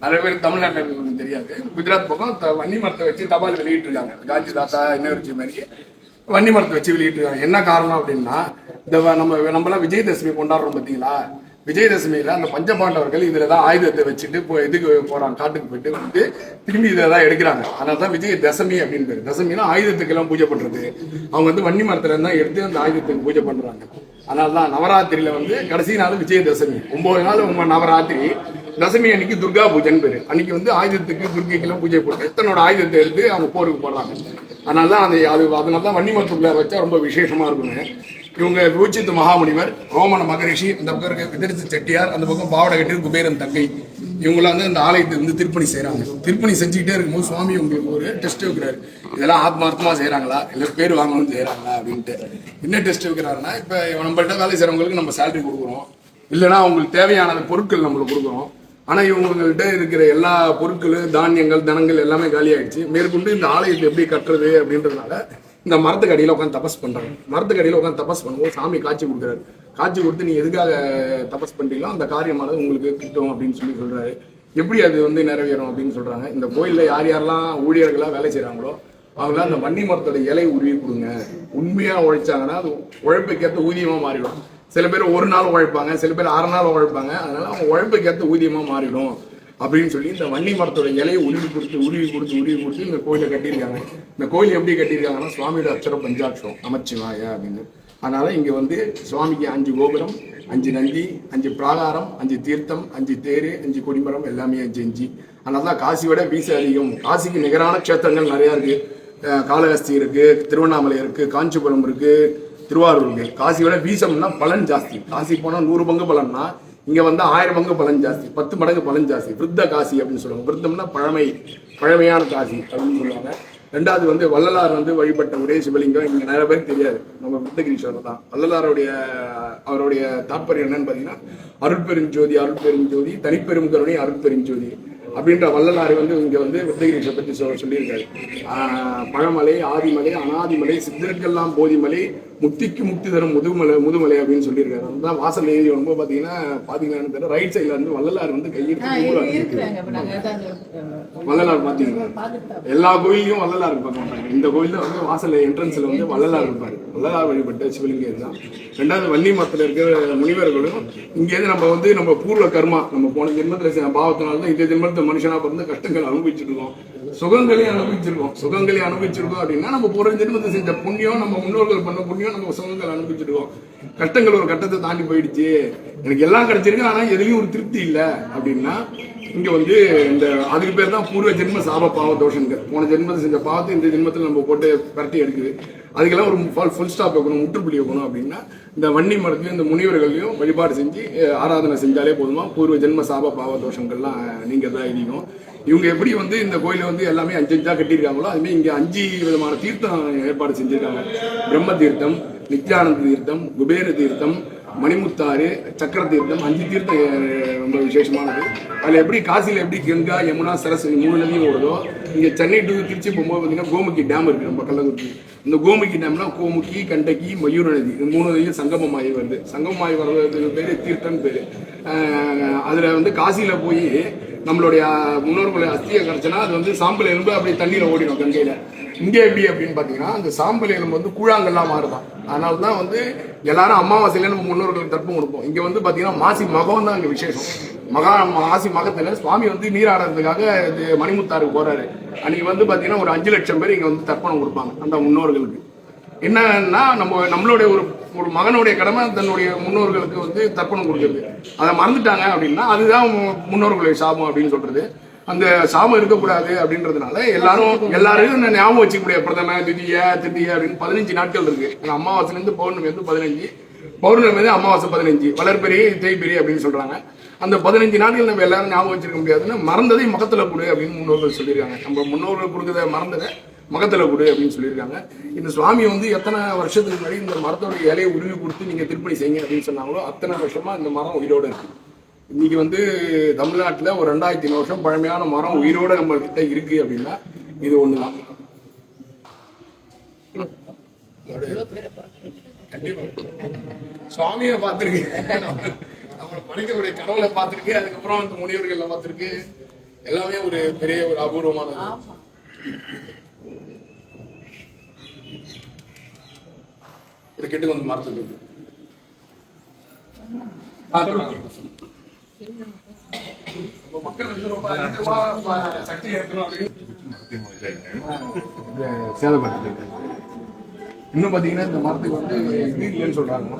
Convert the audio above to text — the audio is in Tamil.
நிறைய பேர் தமிழ்நாட்டில் தெரியாது. குஜராத் பக்கம் த- வன்னி மரத்தை வச்சு தபால் வெளியிட்டு இருக்காங்க காந்தி தாத்தா இன்னொரு மாதிரி. வன்னி மரத்தை வச்சு வெளியிட்டு இருக்காங்க என்ன காரணம் அப்படின்னா இந்த நம்ம நம்மளாம் விஜயதசமி கொண்டாடுறோம் பார்த்தீங்களா விஜயதசமியில அந்த பஞ்சபாண்டவர்கள் இதுல தான் ஆயுதத்தை வச்சுட்டு போய் இதுக்கு போறாங்க காட்டுக்கு போயிட்டு வந்து திரும்பி இதை தான் எடுக்கிறாங்க. அதனால தான் விஜய தசமி அப்படின்னு பேரு. தசமினா ஆயுதத்துக்கு எல்லாம் பூஜை பண்றது. அவங்க வந்து வன்னி மரத்துல இருந்தா எடுத்து அந்த ஆயுதத்துக்கு பூஜை பண்றாங்க. அதனால தான் நவராத்திரியில வந்து கடைசி நாள் விஜயதசமி. ஒன்பது நாள் உங்க நவராத்திரி. தசமி அன்னைக்கு துர்கா பூஜைன்னு பேரு. அன்னைக்கு வந்து ஆயுதத்துக்கு துர்கைக்கெல்லாம் பூஜை போட்டு எத்தனோட ஆயுதத்தை எடுத்து அவங்க போருக்கு போடுறாங்க. அதனால தான் அது அது அதனால தான் வன்னி வச்சா ரொம்ப விசேஷமா இருக்குங்க இவங்க ரூச்சித் மகாமுனிவர் ரோமன மகரிஷி அந்த பக்கம் இருக்க விதரித்து செட்டியார் அந்த பக்கம் பாவடை கட்டி குபேரன் தங்கை. இவங்களாம் வந்து அந்த ஆலயத்தை வந்து திருப்பணி செய்கிறாங்க திருப்பணி செஞ்சுக்கிட்டே இருக்கும்போது சுவாமி உங்களுக்கு ஒரு டெஸ்ட் வைக்கிறாரு. இதெல்லாம் ஆத்மார்த்தமா செய்கிறாங்களா இல்லை பேர் வாங்கணும்னு செய்கிறாங்களா அப்படின்ட்டு. என்ன டெஸ்ட் வைக்கிறாருன்னா இப்போ நம்மள்கிட்ட வேலை செய்கிறவங்களுக்கு நம்ம சேலரி கொடுக்குறோம். இல்லைன்னா அவங்களுக்கு தேவையான பொருட்கள் நம்மளுக்கு கொடுக்குறோம். ஆனால் இவங்கள்ட்ட இருக்கிற எல்லா பொருட்களும் தானியங்கள் தனங்கள் எல்லாமே காலியாயிடுச்சு. மேற்கொண்டு இந்த ஆலயத்தை எப்படி கட்டுறது அப்படின்றதுனால இந்த மரத்துக்கு அடியில் உட்காந்து தபஸ் பண்ணுறாங்க மரத்துக்கு அடியில் உட்காந்து தபஸ் பண்ணும்போது சாமி காட்சி கொடுக்குறாரு. காட்சி கொடுத்து நீ எதுக்காக தபஸ் பண்ணுறீங்களோ அந்த காரியமானது உங்களுக்கு கிட்டும் அப்படின்னு சொல்லி சொல்கிறாரு எப்படி அது வந்து நிறைவேறும் அப்படின்னு சொல்கிறாங்க இந்த கோயிலில் யார் யாரெல்லாம் ஊழியர்களாக வேலை செய்கிறாங்களோ அவங்களாம் அந்த வன்னி மரத்தோட இலையை உருவி கொடுங்க. உண்மையாக உழைச்சாங்கன்னா அது உழைப்புக்கேற்ற ஊதியமாக மாறிடும். சில பேர் ஒரு நாள் உழைப்பாங்க சில பேர் ஆறு நாள் உழைப்பாங்க. அதனால அவங்க உழைப்புக்கேற்ற ஊதியமா மாறிடும் அப்படின்னு சொல்லி இந்த வன்னி மரத்தோட இலையை உருவி கொடுத்து உருவி கொடுத்து உருவி கொடுத்து இந்த கோயிலை கட்டியிருக்காங்க. இந்த கோயில் எப்படி கட்டியிருக்காங்கன்னா சுவாமியோட அச்சரம் பஞ்சாட்சம் நமச்சிவாய அப்படின்னு. அதனால இங்க வந்து சுவாமிக்கு அஞ்சு கோபுரம் அஞ்சு நந்தி அஞ்சு பிராகாரம் அஞ்சு தீர்த்தம் அஞ்சு தேரு அஞ்சு கொடிமரம் எல்லாமே அஞ்சு அஞ்சு அதனால தான் காசி விட வீச அதிகம். காசிக்கு நிகரான க்ஷேத்திரங்கள் நிறையா இருக்கு. அஹ் காளஹஸ்தி இருக்கு திருவண்ணாமலை இருக்கு காஞ்சிபுரம் இருக்கு திருவாரூர் காசியோட காசி விட வீசம்னா பலன் ஜாஸ்தி. காசி போனா நூறு பங்கு பலன்னா இங்க வந்து ஆயிரம் பங்கு பலன் ஜாஸ்தி பத்து மடங்கு பலன் ஜாஸ்தி. விருத்த காசி அப்படின்னு சொல்லுவாங்க. விருத்தம்னா பழமை பழமையான காசி அப்படின்னு சொல்லுவாங்க. ரெண்டாவது வந்து வள்ளலார் வந்து வழிபட்ட ஒரே சிவலிங்கம். இங்க நிறைய பேருக்கு தெரியாது. நம்ம விருத்தகிரீஸ்வரர் தான். வள்ளலாருடைய அவருடைய தாற்பயம் என்னன்னு பாத்தீங்கன்னா அருட்பெருஞ்சோதி அருட்பெருஞ்சோதி தனிப்பெரும் கருணை அருட்பெருஞ்சோதி அப்படின்ற வள்ளலார் வந்து இங்க வந்து விருத்தகிரீஷை பத்தி சொல்ல சொல்லியிருக்காரு. பழமலை ஆதிமலை அனாதிமலை சித்தருக்கெல்லாம் போதிமலை முக்திக்கு முக்தி தரும் முதுமலை முதுமலை அப்படின்னு சொல்லியிருக்காரு. அதுதான் வாசல் ஏறி வரும்போது பாத்தீங்கன்னா பாத்தீங்கன்னா தெரியல ரைட் சைடுல இருந்து வள்ளலார் வந்து அங்க வள்ளலார் பார்த்துட்டு எல்லா கோயிலையும் வள்ளலார் இருப்பாங்க. மாட்டாங்க இந்த கோயில்ல வந்து வாசல் என்ட்ரன்ஸ்ல வந்து வள்ளலார் இருப்பாரு. வள்ளலார் வழிபட்ட சிவலிங்கம் தான். ரெண்டாவது வள்ளி மரத்துல இருக்கிற முனிவர்களும் இங்க இருந்து நம்ம வந்து நம்ம பூர்வ கர்மா நம்ம போன ஜென்மத்துல செஞ்ச பாவத்தினால தான் இந்த ஜென்மத்துல மனுஷனா பிறந்து கஷ்டங்கள் அனுபவிச்சிருக்கோம். சுகங்களையும் அனுபவிச்சிருக்கோம். சுகங்களையும் அனுபவிச்சிருக்கோம் அப்படின்னா நம்ம போற ஜென்மத்தை செஞ்ச புண்ணியம் நம்ம முன்னோர்கள் பண்ண புண்ணியம் நம்ம சுகங்கள் அனுபவிச்சிருக்கோம். கஷ்டங்கள் ஒரு கட்டத்தை தாண்டி போயிடுச்சு. எனக்கு எல்லாம் கிடைச்சிருக்கு ஆனா எதுலயும் ஒரு திருப்தி இல்ல அப்படின்னா இங்க வந்து இந்த அதுக்கு பேர் தான் பூர்வ ஜென்ம சாப பாவ தோஷங்க. போன ஜென்மத்தை செஞ்ச பாவத்தை இந்த ஜென்மத்தில் நம்ம போட்டு பரட்டி எடுக்குது. அதுக்கெல்லாம் ஒரு ஃபால் ஃபுல் ஸ்டாப் வைக்கணும் முற்றுப்புள்ளி வைக்கணும் அப்படின்னா இந்த வன்னி மரத்துலையும் இந்த முனிவர்களையும் வழிபாடு செஞ்சு ஆராதனை செஞ்சாலே போதுமா? பூர்வ ஜென்ம சாப பாவ தோஷங்கள்லாம் நீங்கள் தான் எழுதிக்கும் இவங்க எப்படி வந்து இந்த கோயில வந்து எல்லாமே அஞ்சு அஞ்சா கட்டியிருக்காங்களோ அதுமாதிரி இங்கே அஞ்சு விதமான தீர்த்தம் ஏற்பாடு செஞ்சிருக்காங்க. பிரம்ம தீர்த்தம் நித்யானந்த தீர்த்தம் குபேர தீர்த்தம் மணிமுத்தாறு சக்கர தீர்த்தம் அஞ்சு தீர்த்தம் ரொம்ப விசேஷமானது. அதில் எப்படி காசியில் எப்படி கங்கா யமுனா சரஸ்வதி மூணு நதியும் ஓடுதோ இங்கே சென்னை டு திருச்சி போகும்போது பார்த்தீங்கன்னா கோமுகி டேம் இருக்குது நம்ம கள்ளக்குறிச்சி. இந்த கோமுகி டேம்னா கோமுகி கண்டகி மயூர நதி. இந்த மூணு நதியும் சங்கமமாகி வருது. சங்கமமாகி வர்றதுக்கு பேர் தீர்த்தம் பேர். அதில் வந்து காசியில் போய் நம்மளுடைய முன்னோர்களுடைய அஸ்தியை கரைச்சனா அது வந்து சாம்பல் எலும்பு அப்படியே தண்ணியில் ஓடிடும் கங்கையில். இங்கே எப்படி அப்படின்னு பார்த்தீங்கன்னா அந்த சாம்பல் எலும்பு வந்து கூழாங்கல்லாம் மாறுதான். அதனால தான் வந்து எல்லாரும் அமாவாசையில நம்ம முன்னோர்களுக்கு தர்ப்பம் கொடுப்போம். இங்கே வந்து பார்த்தீங்கன்னா மாசி மகம் தான் இங்கே விசேஷம். மகா மாசி மகத்தில் சுவாமி வந்து நீராடுறதுக்காக இது மணிமுத்தாருக்கு போகிறாரு அன்னைக்கு வந்து பார்த்தீங்கன்னா ஒரு அஞ்சு லட்சம் பேர் இங்கே வந்து தர்ப்பணம் கொடுப்பாங்க அந்த முன்னோர்களுக்கு. என்னன்னா நம்ம நம்மளுடைய ஒரு ஒரு மகனுடைய கடமை தன்னுடைய முன்னோர்களுக்கு வந்து தர்ப்பணம் கொடுக்குறது. அதை மறந்துட்டாங்க அப்படின்னா அதுதான் முன்னோர்களுடைய சாபம் அப்படின்னு சொல்றது. அந்த சாபம் இருக்கக்கூடாது அப்படின்றதுனால எல்லாரும் எல்லாரும் நான் ஞாபகம் வச்சுக்கக்கூடிய பிரதம திதிய திதிய அப்படின்னு பதினஞ்சு நாட்கள் இருக்கு. ஏன்னா இருந்து பௌர்ணமி வந்து பதினஞ்சு. பௌர்ணமி வந்து அமாவாசை பதினஞ்சு. வளர்பெரிய தேய்பெரிய அப்படின்னு சொல்றாங்க. அந்த பதினஞ்சு நாட்கள் நம்ம எல்லாரும் ஞாபகம் வச்சிருக்க முடியாதுன்னு மறந்ததை மகத்துல கொடு அப்படின்னு முன்னோர்கள் சொல்லியிருக்காங்க. நம்ம முன்னோர்கள் கொடுக்கறத மறந்ததை மகத்தில் கொடு அப்படின்னு சொல்லியிருக்காங்க. இந்த சுவாமி வந்து எத்தனை வருஷத்துக்கு முன்னாடி இந்த மரத்தோட இலையை உருவி கொடுத்து நீங்கள் திருப்பணி செய்யுங்க அப்படின்னு சொன்னாங்களோ அத்தனை வருஷமாக இந்த மரம் உயிரோடு இருக்குது இன்னைக்கு வந்து தமிழ்நாட்டில் ஒரு ரெண்டாயிரத்தி ஐநூறு வருஷம் பழமையான மரம் உயிரோடு நம்ம கிட்ட இருக்கு அப்படின்னா இது ஒன்று தான் சுவாமியை பார்த்துருக்கேன் நம்மளை படிக்கக்கூடிய கடவுளை பார்த்துருக்கேன் அதுக்கப்புறம் அந்த முனிவர்களை பார்த்துருக்கு. எல்லாமே ஒரு பெரிய ஒரு அபூர்வமான ஆமா ஒரு கெட்டு வந்து மரத்துக்கு ஆ, சொல்லுங்க. நம்ம மக்கள் வந்து ரொம்ப அதிகமா சக்தி இருக்கணும் அப்படின்னு. சேதப்பட்டு இன்னும் பாத்தீங்கன்னா இந்த மரத்துக்கு வந்து இது இல்லைன்னு சொல்றாங்க.